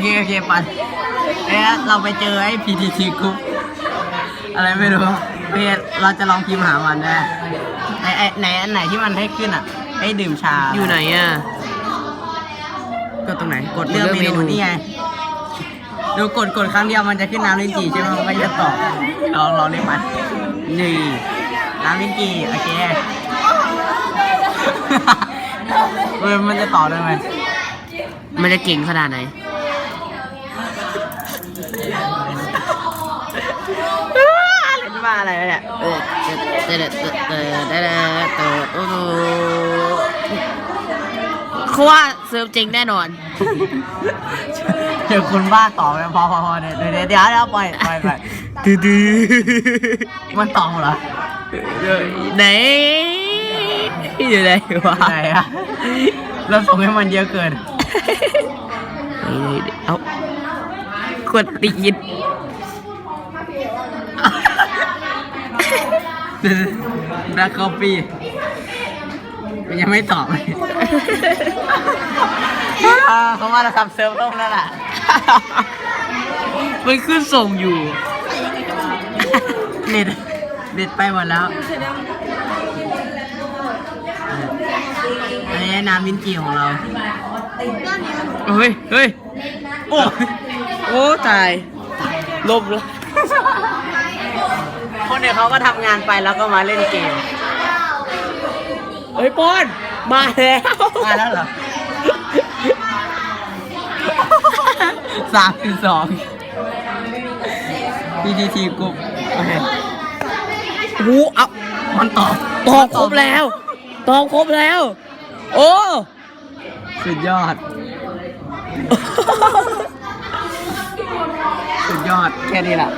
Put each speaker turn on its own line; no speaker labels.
เคโอเคปันเอ้ยเราไปเจอไอ้ PTT กรุ๊ปอะไรไม่รู้เฮ้ยเราจะลองพิมพ์หามันได้ไอ้ไอ้ไหนอันไหนที่มันให้ขึ้นอะให้ดื่มชา
อยู่ไหนอะ
กดตรงไหนกดเลือก
เลือก
เม
เมนู
นูนี่ไงดูกดกดครั้งเดียวมันจะขึ้นน้ำลิ้นจี่ใช่ไหมมันก็จะตอบลองลองเรียกมันนี่น้ำลิ้นจี่โอเคเออมันจะต่อได้ไหม
มันจะเก่งขนาดไหน
มาอะไรวะเนี่ย
เออเตะเตะเตะเตะเตะเตะเตะโอ้โหเขาว่าเซิร์ฟจริงแน่นอน
เจอคนบ้าต่อไปพอพอพอเดี๋ยวเดี๋ยวเดี๋ยวเดี๋ยวเดี๋ยวปล่อยปล่อยปล่อย
ดื้อดื้อ
มันต่อเหรอ
ไหนอยู่ไหนวะ
ไหนอะเราส่งให้มันเยอะเกิน
เอากดตีน
แบล็คคอฟฟี่มันยังไม่ตอบเลยอ่าเขาว่าเราทำเซิร์ฟต้มแล้วล่ะ
มันขึ้นส่งอยู่
เน็ตเน็ตไปหมดแล้ว อันนี้น้ำวินจีของเรา
เฮ้ย เฮ้ย
โอ้
โอ้ตายลบแล้ว
คนเดียวเขาก็ทำงานไปแล้วก็มาเล่นเกม
เฮ้ยปอนมาแล้ว
มาแล้วเหรอสามสิบสอง PTT กรุ๊ปโอเค
หูเอา
มันตอบ
ตอบครบแล้วตอบครบแล้ว โอ้
สุดยอด สุดยอด แค่นี้แหละ